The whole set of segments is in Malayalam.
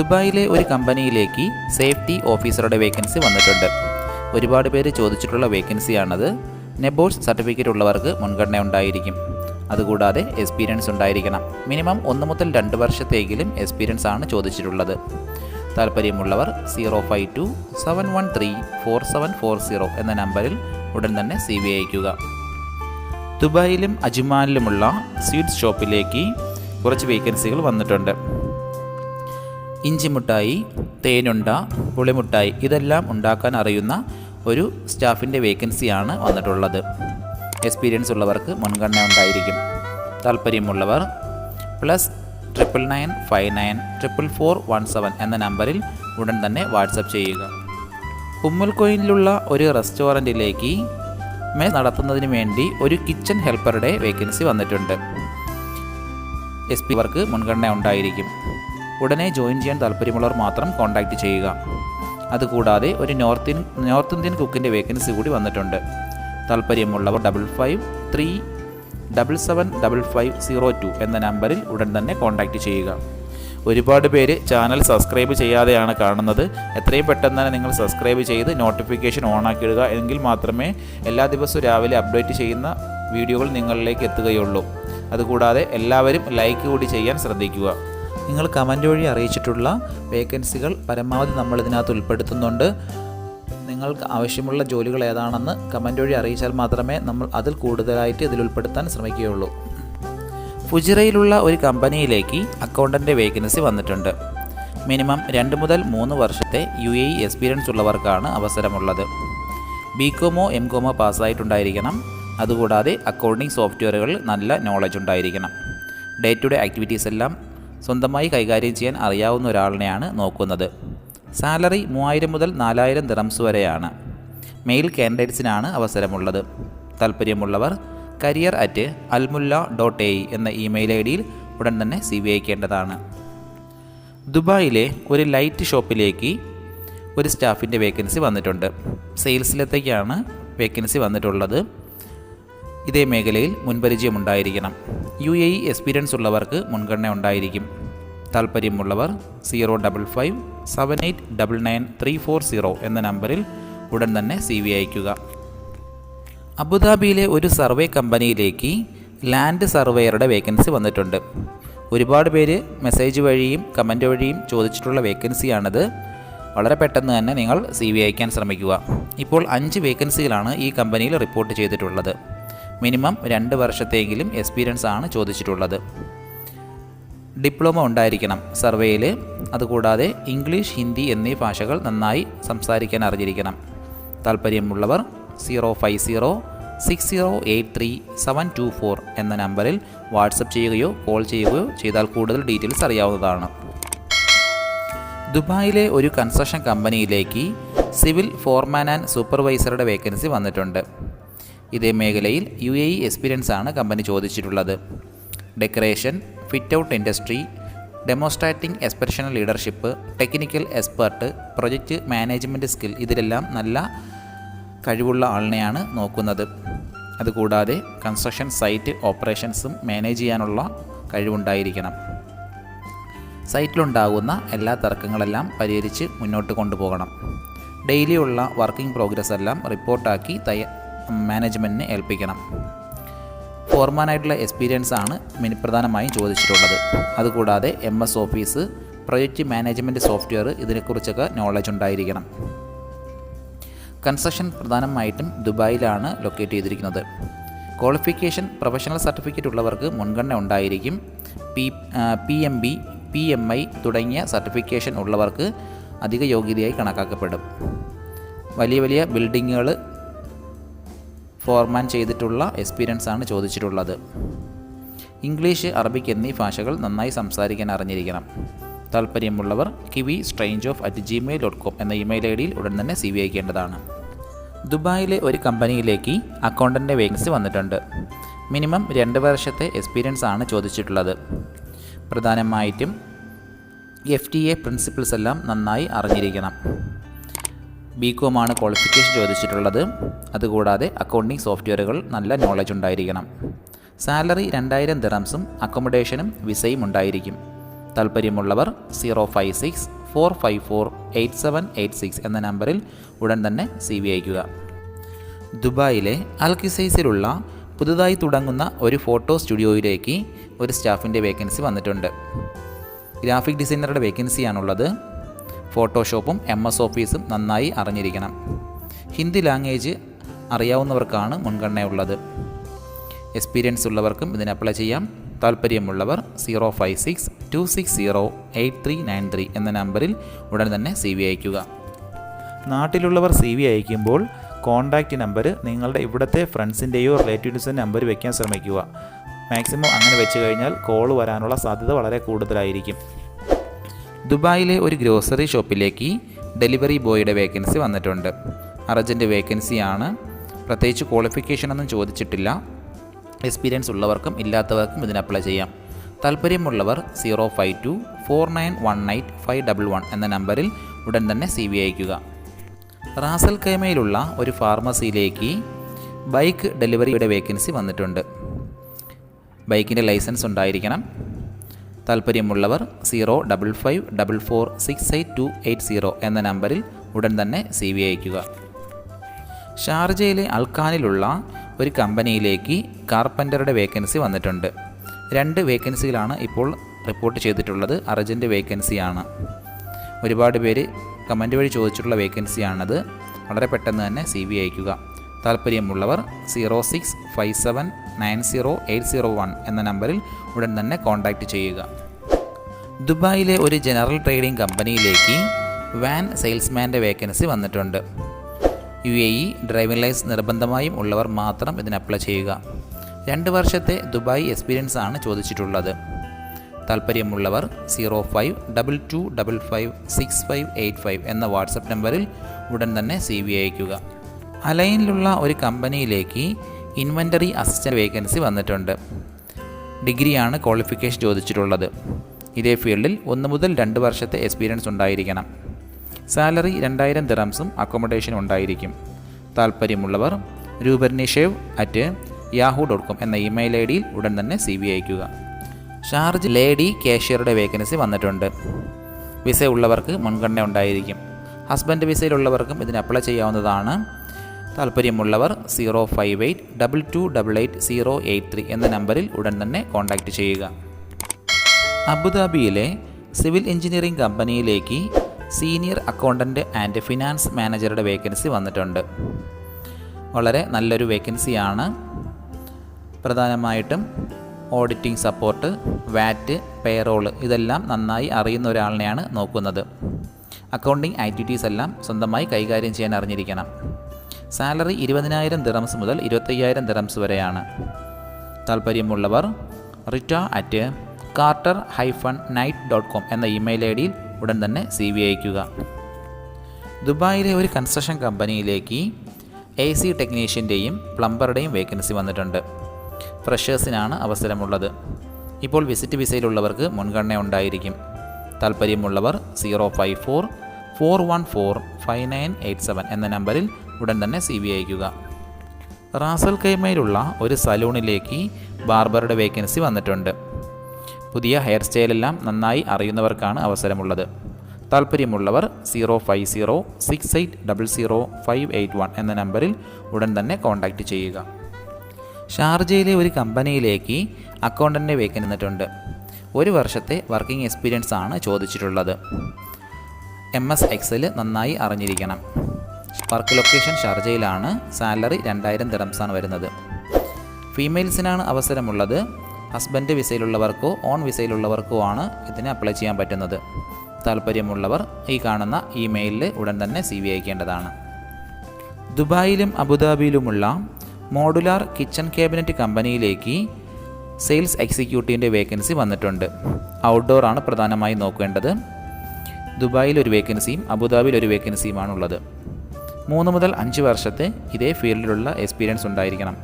ദുബായിലെ ഒരു കമ്പനിയിലേക്ക് സേഫ്റ്റി ഓഫീസറുടെ വേക്കൻസി വന്നിട്ടുണ്ട്. ഒരുപാട് പേര് ചോദിച്ചിട്ടുള്ള വേക്കൻസിയാണത്. നെബോഴ്സ് സർട്ടിഫിക്കറ്റ് ഉള്ളവർക്ക് മുൻഗണന ഉണ്ടായിരിക്കും. അതുകൂടാതെ എക്സ്പീരിയൻസ് ഉണ്ടായിരിക്കണം. മിനിമം ഒന്ന് മുതൽ രണ്ട് വർഷത്തേക്കിലും എക്സ്പീരിയൻസ് ആണ് ചോദിച്ചിട്ടുള്ളത്. താല്പര്യമുള്ളവർ zero five two seven one three four seven four zero എന്ന നമ്പറിൽ ഉടൻ തന്നെ സി വി അയക്കുക ദുബായിലും അജ്മാനിലുമുള്ള സ്വീറ്റ്സ് ഷോപ്പിലേക്ക് കുറച്ച് വേക്കൻസികൾ വന്നിട്ടുണ്ട്. ഇഞ്ചിമുട്ടായി തേനുണ്ട പുളിമുട്ടായി ഇതെല്ലാം ഉണ്ടാക്കാൻ അറിയുന്ന ഒരു സ്റ്റാഫിന്റെ വേക്കൻസിയാണ് വന്നിട്ടുള്ളത്. എക്സ്പീരിയൻസ് ഉള്ളവർക്ക് മുൻഗണന ഉണ്ടായിരിക്കും. താല്പര്യമുള്ളവർ plus triple nine five nine triple four one seven എന്ന നമ്പറിൽ ഉടൻ തന്നെ വാട്സപ്പ് ചെയ്യുക. ഉമ്മൽക്കോയിലുള്ള ഒരു റെസ്റ്റോറന്റിലേക്ക് മെസ് നടത്തുന്നതിന് വേണ്ടി ഒരു കിച്ചൺ ഹെൽപ്പറുടെ വേക്കൻസി വന്നിട്ടുണ്ട്. എസ് പി വർക്ക് മുൻഗണന ഉണ്ടായിരിക്കും. ഉടനെ ജോയിൻ ചെയ്യാൻ താല്പര്യമുള്ളവർ മാത്രം കോൺടാക്റ്റ് ചെയ്യുക. അതുകൂടാതെ ഒരു നോർത്ത് നോർത്ത് ഇന്ത്യൻ കുക്കിന്റെ വേക്കൻസി കൂടി വന്നിട്ടുണ്ട്. താല്പര്യമുള്ളവർ double five three double seven double five zero two എന്ന നമ്പറിൽ ഉടൻ തന്നെ കോൺടാക്റ്റ് ചെയ്യുക. ഒരുപാട് പേര് ചാനൽ സബ്സ്ക്രൈബ് ചെയ്യാതെയാണ് കാണുന്നത്. എത്രയും പെട്ടെന്ന് തന്നെ നിങ്ങൾ സബ്സ്ക്രൈബ് ചെയ്ത് നോട്ടിഫിക്കേഷൻ ഓൺ ഓണാക്കിയിടുക എങ്കിൽ മാത്രമേ എല്ലാ ദിവസവും രാവിലെ അപ്ഡേറ്റ് ചെയ്യുന്ന വീഡിയോകൾ നിങ്ങളിലേക്ക് എത്തുകയുള്ളൂ. അതുകൂടാതെ എല്ലാവരും ലൈക്ക് കൂടി ചെയ്യാൻ ശ്രദ്ധിക്കുക. നിങ്ങൾ കമന്റ് വഴി അറിയിച്ചിട്ടുള്ള വേക്കൻസികൾ പരമാവധി നമ്മൾ ഇതിനകത്ത് ഉൾപ്പെടുത്തുന്നുണ്ട്. നിങ്ങൾക്ക് ആവശ്യമുള്ള ജോലികൾ ഏതാണെന്ന് കമന്റ് വഴി അറിയിച്ചാൽ മാത്രമേ നമ്മൾ അതിൽ കൂടുതലായിട്ട് ഇതിൽ ഉൾപ്പെടുത്താൻ ശ്രമിക്കുകയുള്ളൂ. ഫുജിറയിലുള്ള ഒരു കമ്പനിയിലേക്ക് അക്കൗണ്ടന്റെ വേക്കൻസി വന്നിട്ടുണ്ട്. മിനിമം രണ്ട് മുതൽ മൂന്ന് വർഷത്തെ യു എ എക്സ്പീരിയൻസ് ഉള്ളവർക്കാണ് അവസരമുള്ളത്. ബി കോമോ എം കോമോ പാസ്സായിട്ടുണ്ടായിരിക്കണം. അതുകൂടാതെ അക്കൗണ്ടിംഗ് സോഫ്റ്റ്വെയറുകളിൽ നല്ല നോളജ് ഉണ്ടായിരിക്കണം. ഡേ ടു ഡേ ആക്ടിവിറ്റീസ് എല്ലാം സ്വന്തമായി കൈകാര്യം ചെയ്യാൻ അറിയാവുന്ന ഒരാളിനെയാണ് നോക്കുന്നത്. സാലറി മൂവായിരം മുതൽ നാലായിരം ദിറംസ് വരെയാണ്. മെയിൽ കാൻഡിഡേറ്റ്സിനാണ് അവസരമുള്ളത്. താല്പര്യമുള്ളവർ career at Almulla dot A എന്ന ഇമെയിൽ ഐ ഡിയിൽ ഉടൻ തന്നെ സി വി അയക്കേണ്ടതാണ്. ദുബായിലെ ഒരു ലൈറ്റ് ഷോപ്പിലേക്ക് ഒരു സ്റ്റാഫിന്റെ വേക്കൻസി വന്നിട്ടുണ്ട്. സെയിൽസിലത്തേക്കാണ് വേക്കൻസി വന്നിട്ടുള്ളത്. ഇതേ മേഖലയിൽ മുൻപരിചയമുണ്ടായിരിക്കണം. യു എ ഇ എക്സ്പീരിയൻസ് ഉള്ളവർക്ക് മുൻഗണന ഉണ്ടായിരിക്കും. താൽപ്പര്യമുള്ളവർ zero double five seven eight double nine three four zero എന്ന നമ്പറിൽ ഉടൻ തന്നെ സി വി അയക്കുക അബുദാബിയിലെ ഒരു സർവേ കമ്പനിയിലേക്ക് ലാൻഡ് സർവേയറുടെ വേക്കൻസി വന്നിട്ടുണ്ട്. ഒരുപാട് പേര് മെസ്സേജ് വഴിയും കമന്റ് വഴിയും ചോദിച്ചിട്ടുള്ള വേക്കൻസിയാണിത്. വളരെ പെട്ടെന്ന് തന്നെ നിങ്ങൾ സി വി അയക്കാൻ ശ്രമിക്കുക. ഇപ്പോൾ അഞ്ച് വേക്കൻസികളാണ് ഈ കമ്പനിയിൽ റിപ്പോർട്ട് ചെയ്തിട്ടുള്ളത്. മിനിമം രണ്ട് വർഷത്തെങ്കിലും എക്സ്പീരിയൻസ് ആണ് ചോദിച്ചിട്ടുള്ളത്. ഡിപ്ലോമ ഉണ്ടായിരിക്കണം സർവേയിൽ അതുകൂടാതെ ഇംഗ്ലീഷ് ഹിന്ദി എന്നീ ഭാഷകൾ നന്നായി സംസാരിക്കാൻ അറിഞ്ഞിരിക്കണം. താല്പര്യമുള്ളവർ zero five zero six zero eight three seven two four എന്ന നമ്പറിൽ വാട്സപ്പ് ചെയ്യുകയോ കോൾ ചെയ്യുകയോ ചെയ്താൽ കൂടുതൽ ഡീറ്റെയിൽസ് അറിയാവുന്നതാണ്. ദുബായിലെ ഒരു കൺസ്ട്രക്ഷൻ കമ്പനിയിലേക്ക് സിവിൽ ഫോർമാൻ ആൻഡ് സൂപ്പർവൈസറുടെ വേക്കൻസി വന്നിട്ടുണ്ട്. ഇതേ മേഖലയിൽ യു എ ഇ എക്സ്പീരിയൻസ് ആണ് കമ്പനി ചോദിച്ചിട്ടുള്ളത്. Decoration fit out industry demonstrating exceptional leadership technical expert project management skill ഇതിലെല്ലാം നല്ല കഴിവുള്ള ആളിനെയാണ് നോക്കുന്നത്. അതുകൂടാതെ കൺസ്ട്രക്ഷൻ സൈറ്റ് ഓപ്പറേഷൻസും മാനേജ് ചെയ്യാനുള്ള കഴിവുണ്ടായിരിക്കണം. സൈറ്റിലുണ്ടാകുന്ന എല്ലാ തർക്കങ്ങളെല്ലാം പരിഹരിച്ച് മുന്നോട്ട് കൊണ്ടുപോകണം. ഡെയിലിയുള്ള വർക്കിംഗ് പ്രോഗ്രസ് എല്ലാം റിപ്പോർട്ടാക്കി തയ്യ മാനേജ്മെന്റിനെ ഏൽപ്പിക്കണം. ഫോർമാനായിട്ടുള്ള എക്സ്പീരിയൻസ് ആണ് പ്രധാനമായും ചോദിച്ചിട്ടുള്ളത്. അതുകൂടാതെ M S office project management software ഇതിനെക്കുറിച്ചൊക്കെ നോളജ് ഉണ്ടായിരിക്കണം. കൺസ്ട്രക്ഷൻ പ്രധാനമായിട്ടും ദുബായിലാണ് ലൊക്കേറ്റ് ചെയ്തിരിക്കുന്നത്. ക്വാളിഫിക്കേഷൻ പ്രൊഫഷണൽ സർട്ടിഫിക്കറ്റ് ഉള്ളവർക്ക് മുൻഗണന ഉണ്ടായിരിക്കും. P P M B P M I തുടങ്ങിയ സർട്ടിഫിക്കേഷൻ ഉള്ളവർക്ക് അധിക യോഗ്യതയായി കണക്കാക്കപ്പെടും. വലിയ വലിയ ബിൽഡിങ്ങുകൾ ഫോർമാൻ ചെയ്തിട്ടുള്ള എക്സ്പീരിയൻസ് ആണ് ചോദിച്ചിട്ടുള്ളത്. ഇംഗ്ലീഷ് അറബിക് എന്നീ ഭാഷകൾ നന്നായി സംസാരിക്കാൻ അറിഞ്ഞിരിക്കണം. താല്പര്യമുള്ളവർ kiwi strange off at Gmail dot com എന്ന ഇമെയിൽ ഐ ഡിയിൽ ഉടൻ തന്നെ സി വി അയക്കേണ്ടതാണ്. ദുബായിലെ ഒരു കമ്പനിയിലേക്ക് അക്കൗണ്ടന്റെ വേക്കൻസി വന്നിട്ടുണ്ട്. മിനിമം രണ്ട് വർഷത്തെ എക്സ്പീരിയൻസ് ആണ് ചോദിച്ചിട്ടുള്ളത്. പ്രധാനമായിട്ടും എഫ് ടി എ പ്രിൻസിപ്പിൾസ് എല്ലാം നന്നായി അറിഞ്ഞിരിക്കണം. ബി കോമാണ് ക്വാളിഫിക്കേഷൻ ചോദിച്ചിട്ടുള്ളത്. അതുകൂടാതെ അക്കൗണ്ടിംഗ് സോഫ്റ്റ്വെയറുകൾ നല്ല നോളജ് ഉണ്ടായിരിക്കണം. സാലറി രണ്ടായിരം ദിറംസും അക്കോമഡേഷനും വിസയും ഉണ്ടായിരിക്കും. താല്പര്യമുള്ളവർ zero five six four five four eight seven eight six എന്ന നമ്പറിൽ ഉടൻ തന്നെ സി വി അയക്കുക ദുബായിലെ അൽക്കിസൈസിലുള്ള പുതുതായി തുടങ്ങുന്ന ഒരു ഫോട്ടോ സ്റ്റുഡിയോയിലേക്ക് ഒരു സ്റ്റാഫിന്റെ വേക്കൻസി വന്നിട്ടുണ്ട്. ഗ്രാഫിക് ഡിസൈനറുടെ വേക്കൻസിയാണുള്ളത് ഫോട്ടോഷോപ്പും എം എസ് ഓഫീസും നന്നായി അറിഞ്ഞിരിക്കണം. ഹിന്ദി ലാംഗ്വേജ് അറിയാവുന്നവർക്കാണ് മുൻഗണനയുള്ളത്. എക്സ്പീരിയൻസ് ഉള്ളവർക്കും ഇതിന് അപ്ലൈ ചെയ്യാം. താല്പര്യമുള്ളവർ zero five six two six zero eight three nine three എന്ന നമ്പറിൽ ഉടൻ തന്നെ സി വി അയയ്ക്കുക. നാട്ടിലുള്ളവർ സി വി അയക്കുമ്പോൾ കോൺടാക്റ്റ് നമ്പർ നിങ്ങളുടെ ഇവിടുത്തെ ഫ്രണ്ട്സിന്റെയോ റിലേറ്റീവ്സിന്റെ നമ്പർ വയ്ക്കാൻ ശ്രമിക്കുക. മാക്സിമം അങ്ങനെ വെച്ച് കഴിഞ്ഞാൽ കോൾ വരാനുള്ള സാധ്യത വളരെ കൂടുതലായിരിക്കും. ദുബായിലെ ഒരു ഗ്രോസറി ഷോപ്പിലേക്ക് ഡെലിവറി ബോയുടെ വേക്കൻസി വന്നിട്ടുണ്ട്. അർജന്റ് വേക്കൻസിയാണ്. പ്രത്യേകിച്ച് ക്വാളിഫിക്കേഷനൊന്നും ചോദിച്ചിട്ടില്ല. എക്സ്പീരിയൻസ് ഉള്ളവർക്കും ഇല്ലാത്തവർക്കും ഇതിന് അപ്ലൈ ചെയ്യാം. താല്പര്യമുള്ളവർ zero five two four nine one eight five double one എന്ന നമ്പറിൽ ഉടൻ തന്നെ സി വി അയക്കുക റാസൽ കൈമയിലുള്ള ഒരു ഫാർമസിയിലേക്ക് ബൈക്ക് ഡെലിവറിയുടെ വേക്കൻസി വന്നിട്ടുണ്ട്. ബൈക്കിന്റെ ലൈസൻസ് ഉണ്ടായിരിക്കണം. താല്പര്യമുള്ളവർ zero double five double four six eight two eight zero എന്ന നമ്പറിൽ ഉടൻ തന്നെ സി വി അയക്കുക ഷാർജയിലെ അൽഖാനിലുള്ള ഒരു കമ്പനിയിലേക്ക് കാർപ്പന്ററുടെ വേക്കൻസി വന്നിട്ടുണ്ട്. രണ്ട് വേക്കൻസികളാണ് ഇപ്പോൾ റിപ്പോർട്ട് ചെയ്തിട്ടുള്ളത്. അർജന്റ് വേക്കൻസിയാണ്. ഒരുപാട് പേര് കമന്റ് വഴി ചോദിച്ചിട്ടുള്ള വേക്കൻസിയാണത്. വളരെ പെട്ടെന്ന് തന്നെ സി വി അയക്കുക താല്പര്യമുള്ളവർ zero six five seven nine zero eight zero one എന്ന നമ്പറിൽ ഉടൻ തന്നെ കോൺടാക്റ്റ് ചെയ്യുക. ദുബായിലെ ഒരു ജനറൽ ട്രേഡിംഗ് കമ്പനിയിലേക്ക് വാൻ സെയിൽസ്മാന്റെ വേക്കൻസി വന്നിട്ടുണ്ട്. U A E driving licence നിർബന്ധമായും ഉള്ളവർ മാത്രം ഇതിന് അപ്ലൈ ചെയ്യുക. രണ്ട് വർഷത്തെ ദുബായ് എക്സ്പീരിയൻസ് ആണ് ചോദിച്ചിട്ടുള്ളത്. താല്പര്യമുള്ളവർ zero five double two double five six five eight five എന്ന വാട്സപ്പ് നമ്പറിൽ ഉടൻ തന്നെ സി വി അയക്കുക അലൈനിലുള്ള ഒരു കമ്പനിയിലേക്ക് ഇൻവെന്ററി അസിസ്റ്റന്റ് വേക്കൻസി വന്നിട്ടുണ്ട്. ഡിഗ്രിയാണ് ക്വാളിഫിക്കേഷൻ ചോദിച്ചിട്ടുള്ളത്. ഇതേ ഫീൽഡിൽ ഒന്ന് മുതൽ രണ്ട് വർഷത്തെ എക്സ്പീരിയൻസ് ഉണ്ടായിരിക്കണം. സാലറി രണ്ടായിരം ദിറംസും അക്കോമഡേഷനും ഉണ്ടായിരിക്കും. താല്പര്യമുള്ളവർ രൂപർനിഷേവ് അറ്റ് യാഹു ഡോട്ട് കോം എന്ന ഇമെയിൽ ഐ ഡിയിൽ ഉടൻ തന്നെ സി വി അയക്കുക ഷാർജ് ലേഡി കാഷ്യറുടെ വേക്കൻസി വന്നിട്ടുണ്ട്. വിസ ഉള്ളവർക്ക് മുൻഗണന ഉണ്ടായിരിക്കും. ഹസ്ബൻഡ് വിസയിലുള്ളവർക്കും ഇതിന് അപ്ലൈ ചെയ്യാവുന്നതാണ് താല്പര്യമുള്ളവർ zero five eight double two double eight zero eight three എന്ന നമ്പറിൽ ഉടൻ തന്നെ കോൺടാക്റ്റ് ചെയ്യുക. അബുദാബിയിലെ സിവിൽ എഞ്ചിനീയറിംഗ് കമ്പനിയിലേക്ക് സീനിയർ അക്കൗണ്ടന്റ് ആൻഡ് ഫിനാൻസ് മാനേജറുടെ വേക്കൻസി വന്നിട്ടുണ്ട്. വളരെ നല്ലൊരു വേക്കൻസിയാണ്. പ്രധാനമായിട്ടും ഓഡിറ്റിംഗ് സപ്പോർട്ട് വാറ്റ് പേറോൾ ഇതെല്ലാം നന്നായി അറിയുന്ന ഒരാളിനെയാണ് നോക്കുന്നത്. അക്കൗണ്ടിംഗ് ആക്ടിവിറ്റീസ് എല്ലാം സ്വന്തമായി കൈകാര്യം ചെയ്യാൻ അറിഞ്ഞിരിക്കണം. സാലറി ഇരുപതിനായിരം ദിറംസ് മുതൽ ഇരുപത്തയ്യായിരം ദിറംസ് വരെയാണ്. താല്പര്യമുള്ളവർ Rita at Carter hyphen night dot com എന്ന ഇമെയിൽ ഐ ഡിയിൽ ഉടൻ തന്നെ സി വി അയക്കുക ദുബായിലെ ഒരു കൺസ്ട്രക്ഷൻ കമ്പനിയിലേക്ക് എ സി ടെക്നീഷ്യന്റെയും പ്ലംബറുടെയും വേക്കൻസി വന്നിട്ടുണ്ട്. ഫ്രഷേഴ്സിനാണ് അവസരമുള്ളത്. ഇപ്പോൾ വിസിറ്റ് വിസയിലുള്ളവർക്ക് മുൻഗണന ഉണ്ടായിരിക്കും. താല്പര്യമുള്ളവർ zero five four four one four five nine eight seven എന്ന നമ്പറിൽ ഉടൻ തന്നെ സി വി അയക്കുക. റാസൽ കൈമയിലുള്ള ഒരു സലൂണിലേക്ക് ബാർബറുടെ വേക്കൻസി വന്നിട്ടുണ്ട്. പുതിയ ഹെയർ സ്റ്റൈലെല്ലാം നന്നായി അറിയുന്നവർക്കാണ് അവസരമുള്ളത്. താല്പര്യമുള്ളവർ zero five zero six eight double zero five eight one എന്ന നമ്പറിൽ ഉടൻ തന്നെ കോൺടാക്റ്റ് ചെയ്യുക. ഷാർജയിലെ ഒരു കമ്പനിയിലേക്ക് അക്കൗണ്ടന്റെ വേക്കൻ നിന്നിട്ടുണ്ട് ഒരു വർഷത്തെ വർക്കിംഗ് എക്സ്പീരിയൻസ് ആണ് ചോദിച്ചിട്ടുള്ളത്. എം എസ് എക്സൽ നന്നായി അറിഞ്ഞിരിക്കണം. വർക്ക് ലൊക്കേഷൻ ഷാർജയിലാണ് സാലറി രണ്ടായിരം ദിറംസാണ് വരുന്നത്. ഫീമെയിൽസിനാണ് അവസരമുള്ളത്. ഹസ്ബൻഡ് വിസയിലുള്ളവർക്കോ ഓൺ വിസയിലുള്ളവർക്കോ ആണ് ഇതിന് അപ്ലൈ ചെയ്യാൻ പറ്റുന്നത്. താല്പര്യമുള്ളവർ ഈ കാണുന്ന ഇമെയിലിൽ ഉടൻ തന്നെ സി വി അയക്കേണ്ടതാണ്. ദുബായിലും അബുദാബിയിലുമുള്ള മോഡുലാർ കിച്ചൺ ക്യാബിനറ്റ് കമ്പനിയിലേക്ക് സെയിൽസ് എക്സിക്യൂട്ടീവിന്റെ വേക്കൻസി വന്നിട്ടുണ്ട്. ഔട്ട്ഡോർ ആണ് പ്രധാനമായും നോക്കേണ്ടത്. ദുബായിൽ ഒരു വേക്കൻസിയും അബുദാബിയിൽ ഒരു വേക്കൻസിയുമാണ് ഉള്ളത്. മൂന്ന് മുതൽ അഞ്ച് വർഷത്തെ ഇതേ ഫീൽഡിലുള്ള എക്സ്പീരിയൻസ് ഉണ്ടായിരിക്കണം.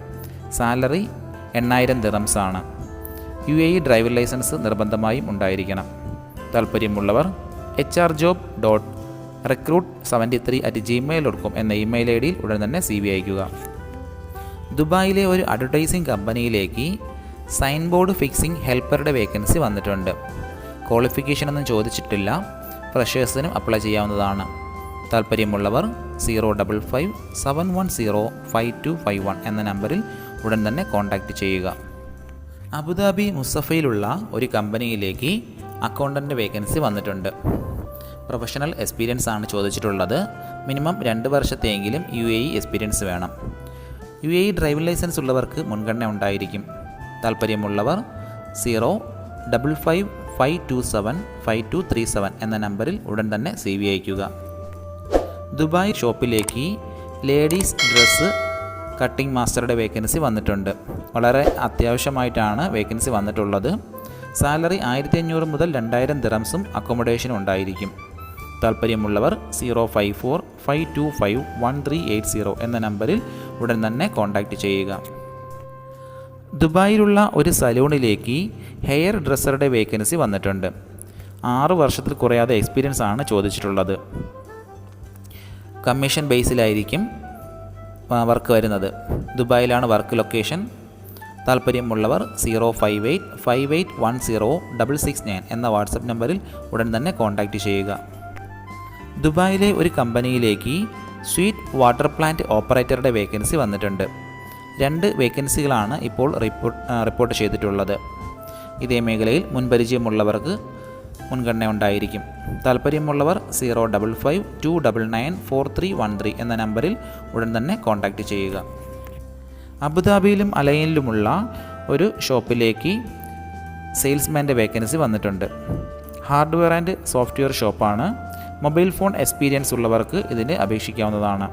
സാലറി എണ്ണായിരം ദിറംസാണ്. U A E driving licence നിർബന്ധമായും ഉണ്ടായിരിക്കണം. താല്പര്യമുള്ളവർ H R job dot recruit seventy three at Gmail dot com എന്ന ഇമെയിൽ ഐ ഡിയിൽ ഉടൻ തന്നെ സി വി അയക്കുക ദുബായിലെ ഒരു അഡ്വർടൈസിംഗ് കമ്പനിയിലേക്ക് സൈൻ ബോർഡ് ഫിക്സിംഗ് ഹെൽപ്പറുടെ വേക്കൻസി വന്നിട്ടുണ്ട്. ക്വാളിഫിക്കേഷൻ ഒന്നും ചോദിച്ചിട്ടില്ല. ഫ്രഷേഴ്സിനും അപ്ലൈ ചെയ്യാവുന്നതാണ്. താല്പര്യമുള്ളവർ zero double five seven one zero five two five one എന്ന നമ്പറിൽ ഉടൻ തന്നെ കോൺടാക്റ്റ് ചെയ്യുക. അബുദാബി മുസഫയിലുള്ള ഒരു കമ്പനിയിലേക്ക് അക്കൗണ്ടന്റ് വേക്കൻസി വന്നിട്ടുണ്ട്. പ്രൊഫഷണൽ എക്സ്പീരിയൻസ് ആണ് ചോദിച്ചിട്ടുള്ളത്. മിനിമം രണ്ട് വർഷത്തെയെങ്കിലും യു എ ഇ എക്സ്പീരിയൻസ് വേണം. U A E driving licence ഉള്ളവർക്ക് മുൻഗണന ഉണ്ടായിരിക്കും. താല്പര്യമുള്ളവർ zero double five five two seven five two three seven എന്ന നമ്പറിൽ ഉടൻ തന്നെ സി വി അയക്കുക ദുബായ് ഷോപ്പിലേക്ക് ലേഡീസ് ഡ്രസ്സ് കട്ടിംഗ് മാസ്റ്ററുടെ വേക്കൻസി വന്നിട്ടുണ്ട്. വളരെ അത്യാവശ്യമായിട്ടാണ് വേക്കൻസി വന്നിട്ടുള്ളത്. സാലറി ആയിരത്തി അഞ്ഞൂറ് മുതൽ രണ്ടായിരം ദിറംസും അക്കോമഡേഷനും ഉണ്ടായിരിക്കും. താല്പര്യമുള്ളവർ zero five four five two five one three eight zero എന്ന നമ്പറിൽ ഉടൻ തന്നെ കോൺടാക്റ്റ് ചെയ്യുക. ദുബായിലുള്ള ഒരു സലൂണിലേക്ക് ഹെയർ ഡ്രസ്സറുടെ വേക്കൻസി വന്നിട്ടുണ്ട്. ആറ് വർഷത്തിൽ കുറയാതെ എക്സ്പീരിയൻസ് ആണ് ചോദിച്ചിട്ടുള്ളത്. കമ്മീഷൻ ബേസിലായിരിക്കും വർക്ക് വരുന്നത്. ദുബായിലാണ് വർക്ക് ലൊക്കേഷൻ. താല്പര്യമുള്ളവർ zero five eight five eight one zero double six nine എന്ന വാട്സപ്പ് നമ്പറിൽ ഉടൻ തന്നെ കോൺടാക്റ്റ് ചെയ്യുക. ദുബായിലെ ഒരു കമ്പനിയിലേക്ക് സ്വീറ്റ് വാട്ടർ പ്ലാന്റ് ഓപ്പറേറ്ററുടെ വേക്കൻസി വന്നിട്ടുണ്ട്. രണ്ട് വേക്കൻസികളാണ് ഇപ്പോൾ റിപ്പോർട്ട് റിപ്പോർട്ട് ചെയ്തിട്ടുള്ളത്. ഇതേ മേഖലയിൽ മുൻപരിചയമുള്ളവർക്ക് മുൻഗണന ഉണ്ടായിരിക്കും. താല്പര്യമുള്ളവർ zero double five two double nine four three one three എന്ന നമ്പറിൽ ഉടൻ തന്നെ കോൺടാക്റ്റ് ചെയ്യുക. അബുദാബിയിലും അലൈനിലുമുള്ള ഒരു ഷോപ്പിലേക്ക് സെയിൽസ്മാന്റെ വേക്കൻസി വന്നിട്ടുണ്ട്. ഹാർഡ്വെയർ ആൻഡ് സോഫ്റ്റ്വെയർ ഷോപ്പാണ്. മൊബൈൽ ഫോൺ എക്സ്പീരിയൻസ് ഉള്ളവർക്ക് ഇതിന് അപേക്ഷിക്കാവുന്നതാണ്.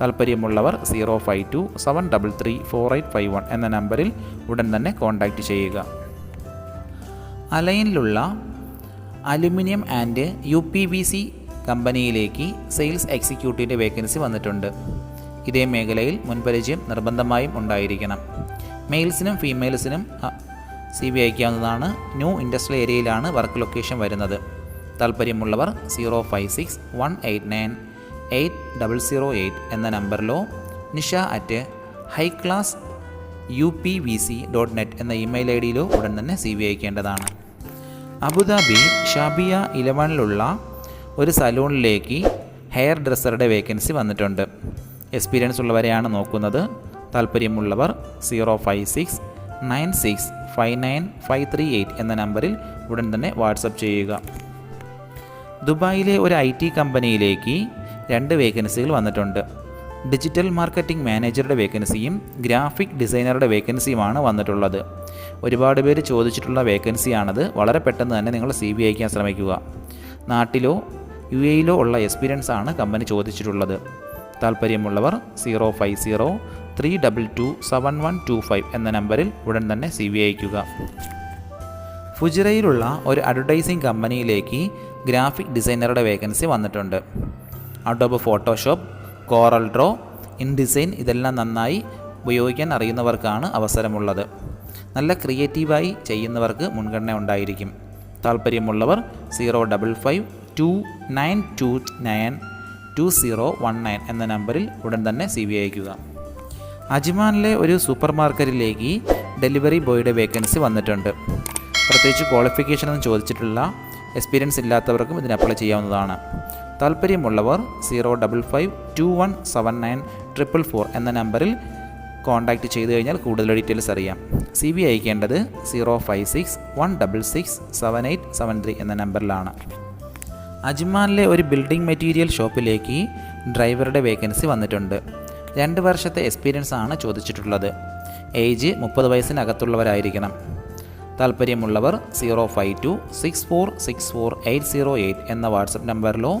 താല്പര്യമുള്ളവർ zero five two seven double three four eight five one എന്ന നമ്പറിൽ ഉടൻ തന്നെ കോൺടാക്റ്റ് ചെയ്യുക. അലൈനിലുള്ള aluminium and U P V C കമ്പനിയിലേക്ക് സെയിൽസ് എക്സിക്യൂട്ടീവിന്റെ വേക്കൻസി വന്നിട്ടുണ്ട്. ഇതേ മേഖലയിൽ മുൻപരിചയം നിർബന്ധമായും ഉണ്ടായിരിക്കണം. മെയിൽസിനും ഫീമെയിൽസിനും സി വി അയക്കാവുന്നതാണ് ന്യൂ ഇൻഡസ്ട്രിയൽ ഏരിയയിലാണ് വർക്ക് ലൊക്കേഷൻ വരുന്നത്. താല്പര്യമുള്ളവർ zero five six one eight nine eight double zero eight എന്ന നമ്പറിലോ Nisha at high class U P V C dot net എന്ന ഇമെയിൽ ഐ ഡിയിലോ ഉടൻ തന്നെ സി വി അയക്കേണ്ടതാണ്. അബുദാബി ഷാബിയ ഇലവനിലുള്ള ഒരു സലൂണിലേക്ക് ഹെയർ ഡ്രസ്സറുടെ വേക്കൻസി വന്നിട്ടുണ്ട്. എക്സ്പീരിയൻസ് ഉള്ളവരെയാണ് നോക്കുന്നത്. താല്പര്യമുള്ളവർ zero five six nine six five nine five three eight എന്ന നമ്പറിൽ ഉടൻ തന്നെ വാട്സപ്പ് ചെയ്യുക. ദുബായിലെ ഒരു ഐ ടി കമ്പനിയിലേക്ക് രണ്ട് വേക്കൻസികൾ വന്നിട്ടുണ്ട്. ഡിജിറ്റൽ മാർക്കറ്റിംഗ് മാനേജറുടെ വേക്കൻസിയും ഗ്രാഫിക് ഡിസൈനറുടെ വേക്കൻസിയുമാണ് വന്നിട്ടുള്ളത്. ഒരുപാട് പേര് ചോദിച്ചിട്ടുള്ള വേക്കൻസിയാണത്. വളരെ പെട്ടെന്ന് തന്നെ നിങ്ങൾ സി ബി അയക്കാൻ ശ്രമിക്കുക. നാട്ടിലോ യു എയിലോ ഉള്ള എക്സ്പീരിയൻസ് ആണ് കമ്പനി ചോദിച്ചിട്ടുള്ളത്. താല്പര്യമുള്ളവർ zero five zero three double two seven one two five എന്ന നമ്പറിൽ ഉടൻ തന്നെ സി വി അയക്കുക ഫുജിറയിലുള്ള ഒരു അഡ്വർടൈസിംഗ് കമ്പനിയിലേക്ക് ഗ്രാഫിക് ഡിസൈനറുടെ വേക്കൻസി വന്നിട്ടുണ്ട്. Adobe Photoshop Corel Draw InDesign ഇതെല്ലാം നന്നായി ഉപയോഗിക്കാൻ അറിയുന്നവർക്കാണ് അവസരമുള്ളത്. നല്ല ക്രിയേറ്റീവായി ചെയ്യുന്നവർക്ക് മുൻഗണന ഉണ്ടായിരിക്കും. താല്പര്യമുള്ളവർ zero double five two nine two nine two zero one nine എന്ന നമ്പറിൽ ഉടൻ തന്നെ സി വി അയക്കുക അജ്മാനിലെ ഒരു സൂപ്പർ മാർക്കറ്റിലേക്ക് ഡെലിവറി ബോയുടെ വേക്കൻസി വന്നിട്ടുണ്ട്. പ്രത്യേകിച്ച് ക്വാളിഫിക്കേഷൻ എന്ന് ചോദിച്ചിട്ടുള്ള എക്സ്പീരിയൻസ് ഇല്ലാത്തവർക്കും ഇതിന് അപ്ലൈ ചെയ്യാവുന്നതാണ്. താല്പര്യമുള്ളവർ zero double five two one seven nine triple four എന്ന നമ്പറിൽ കോൺടാക്റ്റ് ചെയ്തു കഴിഞ്ഞാൽ കൂടുതൽ ഡീറ്റെയിൽസ് അറിയാം. C V അയക്കേണ്ടത് zero five six one double six seven eight seven three എന്ന നമ്പറിലാണ്. അജ്മാനിലെ ഒരു ബിൽഡിംഗ് മെറ്റീരിയൽ ഷോപ്പിലേക്ക് ഡ്രൈവറുടെ വേക്കൻസി വന്നിട്ടുണ്ട്. രണ്ട് വർഷത്തെ എക്സ്പീരിയൻസ് ആണ് ചോദിച്ചിട്ടുള്ളത്. ഏജ് മുപ്പത് വയസ്സിനകത്തുള്ളവരായിരിക്കണം. താല്പര്യമുള്ളവർ zero five two six four six four eight zero eight എന്ന വാട്സപ്പ് നമ്പറിലോ